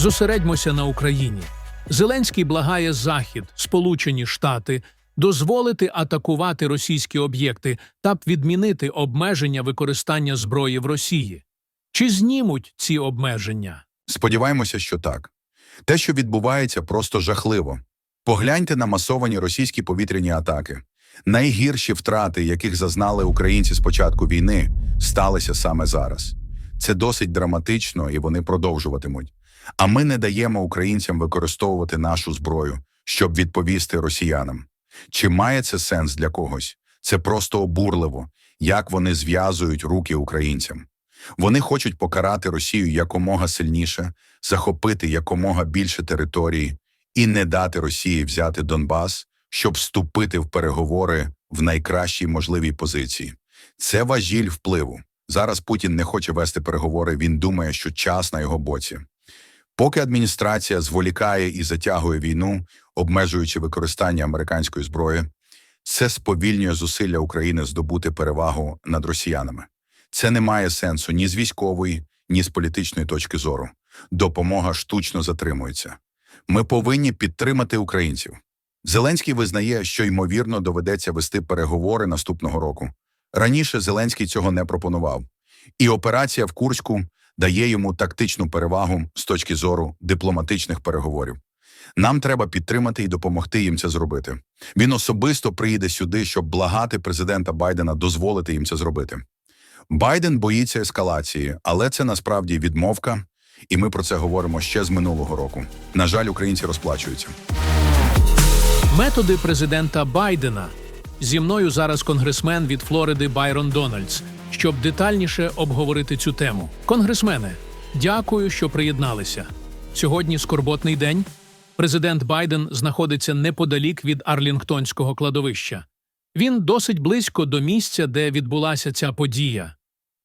Зосередьмося на Україні. Зеленський благає Захід, Сполучені Штати дозволити атакувати російські об'єкти та відмінити обмеження використання зброї в Росії. Чи знімуть ці обмеження? Сподіваємося, що так. Те, що відбувається, просто жахливо. Погляньте на масовані російські повітряні атаки. Найгірші втрати, яких зазнали українці з початку війни, сталися саме зараз. Це досить драматично, і вони продовжуватимуть. А ми не даємо українцям використовувати нашу зброю, щоб відповісти росіянам. Чи має це сенс для когось? Це просто обурливо, як вони зв'язують руки українцям. Вони хочуть покарати Росію якомога сильніше, захопити якомога більше території і не дати Росії взяти Донбас, щоб вступити в переговори в найкращій можливій позиції. Це важіль впливу. Зараз Путін не хоче вести переговори, він думає, що час на його боці. Поки адміністрація зволікає і затягує війну, обмежуючи використання американської зброї, це сповільнює зусилля України здобути перевагу над росіянами. Це не має сенсу ні з військової, ні з політичної точки зору. Допомога штучно затримується. Ми повинні підтримати українців. Зеленський визнає, що ймовірно доведеться вести переговори наступного року. Раніше Зеленський цього не пропонував, і операція в Курську дає йому тактичну перевагу з точки зору дипломатичних переговорів. Нам треба підтримати і допомогти їм це зробити. Він особисто приїде сюди, щоб благати президента Байдена дозволити їм це зробити. Байден боїться ескалації, але це насправді відмовка, і ми про це говоримо ще з минулого року. На жаль, українці розплачуються. Методи президента Байдена. Зі мною зараз конгресмен від Флориди Байрон Дональдс, щоб детальніше обговорити цю тему. Конгресмене, дякую, що приєдналися. Сьогодні скорботний день. Президент Байден знаходиться неподалік від Арлінгтонського кладовища. Він досить близько до місця, де відбулася ця подія.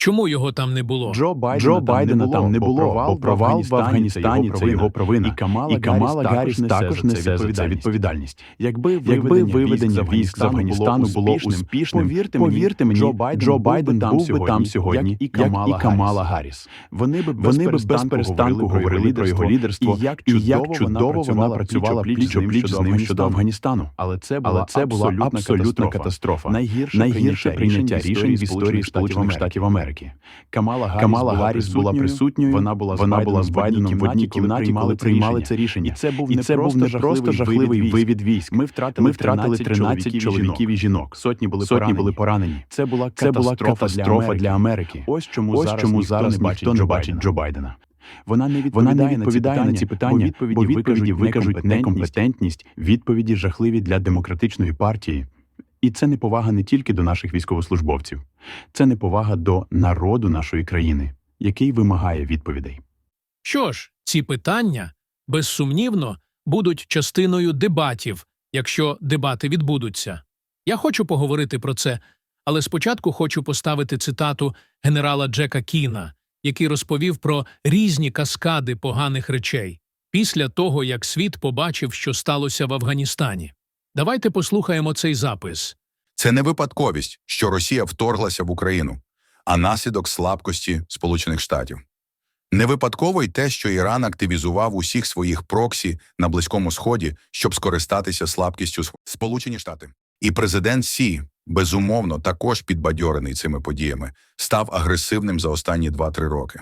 Чому його там не було? Джо Байдена, Джо Байдена там не було, бо провал в Афганістані це його провина. І Камала, і Камала Гарріс також несе за це відповідальність. Якби Якби виведення військ з Афганістану було успішним, повірте повірте мені, мені, Джо Байден був би там сьогодні, як і як Камала і Камала Гарріс. Вони би Вони без перестанку говорили про його лідерство, і як і як чудово чудово вона працювала пліч-о-пліч пліч-о-пліч з ним щодо Афганістану. Але це Але була це була абсолютна катастрофа. Найгірше, Найгірше прийняття рішень в історії Сполучених Штатів Америки. Камала Гарріс, Камала була, Гарріс була присутньою, Вона була вона була з Байденом в одній кімнаті, коли приймали це рішення. І це був І не це був не просто жахливий вивід військ. Ми втратили, Ми втратили 13 чоловіків і жінок. Сотні були Сотні поранені. були поранені. Це була Це була катастрофа, для Америки. Америки. Ось чому Ось зараз чому ніхто зараз не бачить ніхто не Джо бачить Байдена. Джо Байдена. Вона не Вона відповідає, не відповідає на ці питання, бо бо відповіді викажуть викажуть некомпетентність, відповіді жахливі для демократичної партії. І це неповага не тільки до наших військовослужбовців, це неповага до народу нашої країни, який вимагає відповідей. Що ж, ці питання, безсумнівно, будуть частиною дебатів, якщо дебати відбудуться. Я хочу поговорити про це, але спочатку хочу поставити цитату генерала Джека Кіна, який розповів про різні каскади поганих речей після того, як світ побачив, що сталося в Афганістані. Давайте послухаємо цей запис. Це не випадковість, що Росія вторглася в Україну, а наслідок слабкості Сполучених Штатів. Не випадково й те, що Іран активізував усіх своїх проксі на Близькому Сході, щоб скористатися слабкістю Сполучені Штати. І президент Сі, безумовно, також підбадьорений цими подіями, став агресивним за останні 2-3 роки.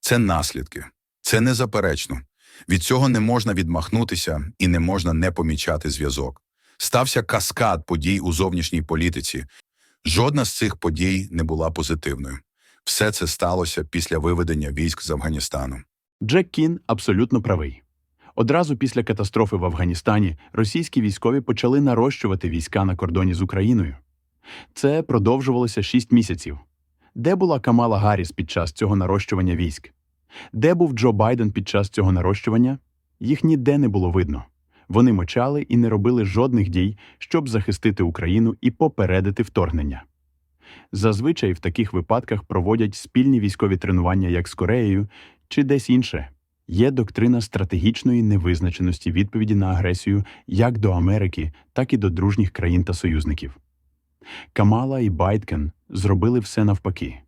Це наслідки, це незаперечно. Від цього не можна відмахнутися і не можна не помічати зв'язок. Стався каскад подій у зовнішній політиці. Жодна з цих подій не була позитивною. Все це сталося після виведення військ з Афганістану. Джек Кін абсолютно правий. Одразу після катастрофи в Афганістані російські військові почали нарощувати війська на кордоні з Україною. Це продовжувалося шість місяців. Де була Камала Гарріс під час цього нарощування військ? Де був Джо Байден під час цього нарощування? Їх ніде не було видно. Вони мочали і не робили жодних дій, щоб захистити Україну і попередити вторгнення. Зазвичай в таких випадках проводять спільні військові тренування як з Кореєю чи десь інше. Є доктрина стратегічної невизначеності відповіді на агресію як до Америки, так і до дружніх країн та союзників. Камала і Байдкен зробили все навпаки.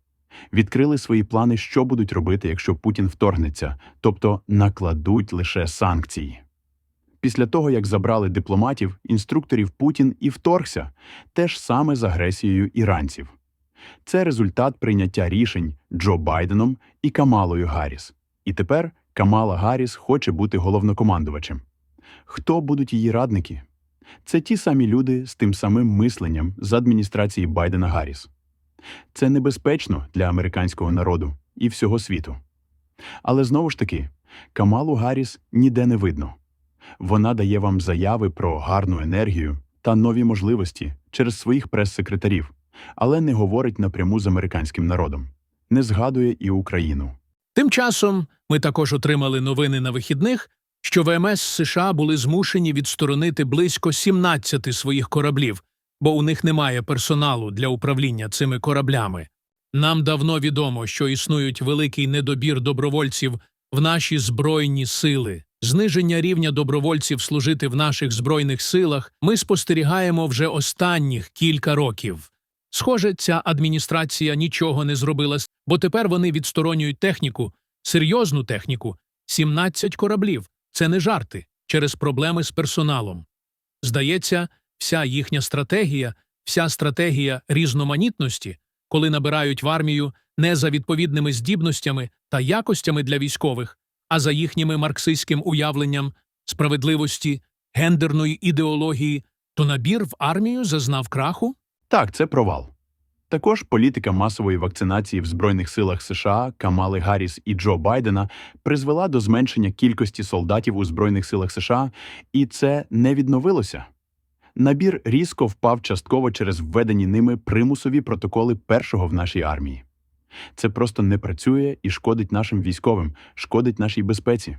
Відкрили свої плани, що будуть робити, якщо Путін вторгнеться, тобто накладуть лише санкції. Після того, як забрали дипломатів, інструкторів Путін і вторгся, те ж саме з агресією іранців. Це результат прийняття рішень Джо Байденом і Камалою Гарріс. І тепер Камала Гарріс хоче бути головнокомандувачем. Хто будуть її радники? Це ті самі люди з тим самим мисленням з адміністрації Байдена Гарріс. Це небезпечно для американського народу і всього світу. Але знову ж таки, Камалу Гарріс ніде не видно. Вона дає вам заяви про гарну енергію та нові можливості через своїх прес-секретарів, але не говорить напряму з американським народом, не згадує і Україну. Тим часом ми також отримали новини на вихідних, що ВМС США були змушені відсторонити близько 17 своїх кораблів, бо у них немає персоналу для управління цими кораблями. Нам давно відомо, що існують великий недобір добровольців в наші збройні сили. Зниження рівня добровольців служити в наших збройних силах ми спостерігаємо вже останніх кілька років. Схоже, ця адміністрація нічого не зробила, бо тепер вони відсторонюють техніку, серйозну техніку, 17 кораблів. Це не жарти через проблеми з персоналом. Здається, вся їхня стратегія, вся стратегія різноманітності, коли набирають в армію не за відповідними здібностями та якостями для військових, а за їхніми марксистським уявленням справедливості, гендерної ідеології, то набір в армію зазнав краху? Так, це провал. Також політика масової вакцинації в Збройних силах США Камали Гарріс і Джо Байдена призвела до зменшення кількості солдатів у Збройних силах США, і це не відновилося. Набір різко впав частково через введені ними примусові протоколи першого в нашій армії. Це просто не працює і шкодить нашим військовим, шкодить нашій безпеці.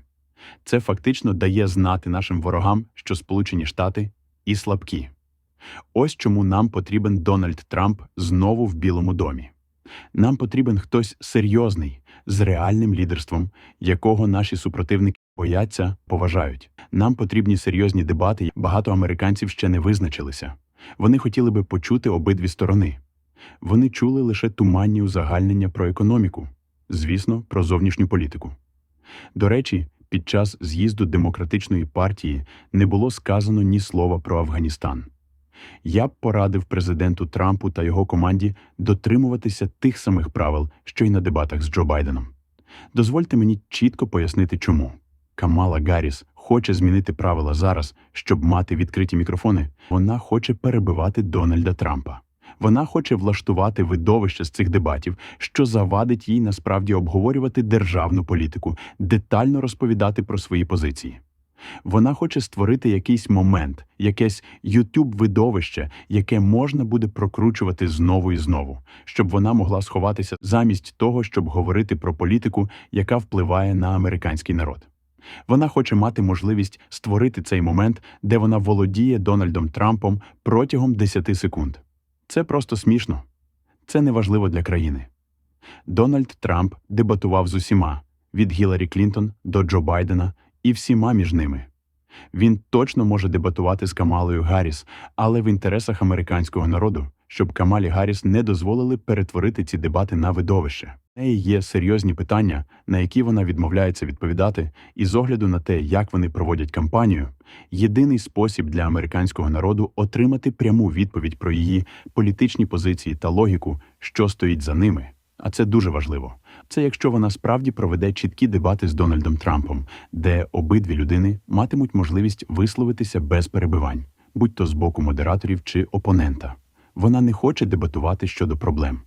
Це фактично дає знати нашим ворогам, що Сполучені Штати і слабкі. Ось чому нам потрібен Дональд Трамп знову в Білому домі. Нам потрібен хтось серйозний, з реальним лідерством, якого наші супротивники бояться, поважають. Нам потрібні серйозні дебати. Багато американців ще не визначилися. Вони хотіли би почути обидві сторони. Вони чули лише туманні узагальнення про економіку, звісно, про зовнішню політику. До речі, під час з'їзду демократичної партії не було сказано ні слова про Афганістан. Я б порадив президенту Трампу та його команді дотримуватися тих самих правил, що й на дебатах з Джо Байденом. Дозвольте мені чітко пояснити, чому. Камала Гарріс хоче змінити правила зараз, щоб мати відкриті мікрофони. Вона хоче перебивати Дональда Трампа. Вона хоче влаштувати видовище з цих дебатів, що завадить їй насправді обговорювати державну політику, детально розповідати про свої позиції. Вона хоче створити якийсь момент, якесь YouTube-видовище, яке можна буде прокручувати знову і знову, щоб вона могла сховатися замість того, щоб говорити про політику, яка впливає на американський народ. Вона хоче мати можливість створити цей момент, де вона володіє Дональдом Трампом протягом 10 секунд. Це просто смішно. Це неважливо для країни. Дональд Трамп дебатував з усіма від Гіларі Клінтон до Джо Байдена і всіма між ними. Він точно може дебатувати з Камалою Гарріс, але в інтересах американського народу, щоб Камалі Гарріс не дозволили перетворити ці дебати на видовище. В неї є серйозні питання, на які вона відмовляється відповідати, і з огляду на те, як вони проводять кампанію, єдиний спосіб для американського народу отримати пряму відповідь про її політичні позиції та логіку, що стоїть за ними. А це дуже важливо. Це якщо вона справді проведе чіткі дебати з Дональдом Трампом, де обидві людини матимуть можливість висловитися без перебивань, будь то з боку модераторів чи опонента. Вона не хоче дебатувати щодо проблем.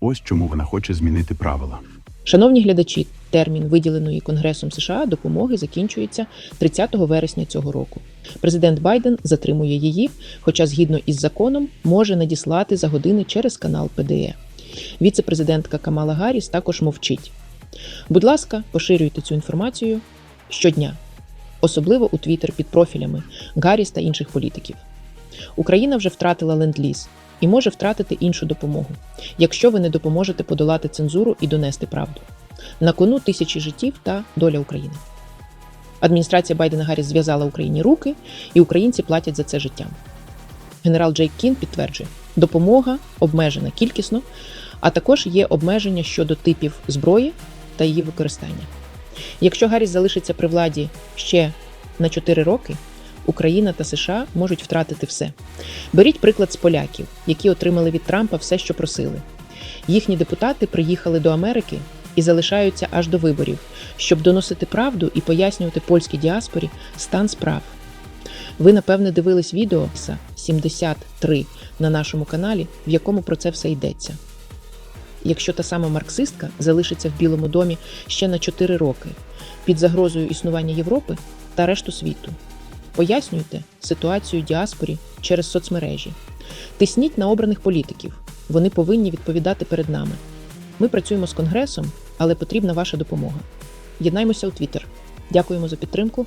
Ось чому вона хоче змінити правила. Шановні глядачі, термін виділеної Конгресом США допомоги закінчується 30 вересня цього року. Президент Байден затримує її, хоча згідно із законом може надіслати за години через канал ПДЕ. Віце-президентка Камала Гарріс також мовчить. Будь ласка, поширюйте цю інформацію щодня, особливо у Твіттер під профілями Гарріс та інших політиків. Україна вже втратила ленд-ліз і може втратити іншу допомогу, якщо ви не допоможете подолати цензуру і донести правду. На кону тисячі життів та доля України. Адміністрація Байдена Гарріс зв'язала Україні руки, і українці платять за це життям. Генерал Джейк Кін підтверджує: Допомога обмежена кількісно, а також є обмеження щодо типів зброї та її використання. Якщо Гарріс залишиться при владі ще на 4 роки, Україна та США можуть втратити все. Беріть приклад з поляків, які отримали від Трампа все, що просили. Їхні депутати приїхали до Америки і залишаються аж до виборів, щоб доносити правду і пояснювати польській діаспорі стан справ. Ви, напевне, дивились відео 73 на нашому каналі, в якому про це все йдеться. Якщо та сама марксистка залишиться в Білому домі ще на 4 роки під загрозою існування Європи та решту світу, пояснюйте ситуацію діаспорі через соцмережі. Тисніть на обраних політиків. Вони повинні відповідати перед нами. Ми працюємо з Конгресом, але потрібна ваша допомога. Єднаймося у Твіттер. Дякуємо за підтримку.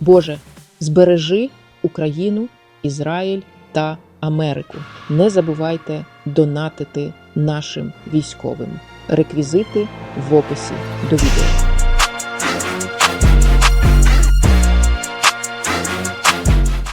Боже, збережи Україну, Ізраїль та Америку. Не забувайте донатити нашим військовим. Реквізити в описі до відео.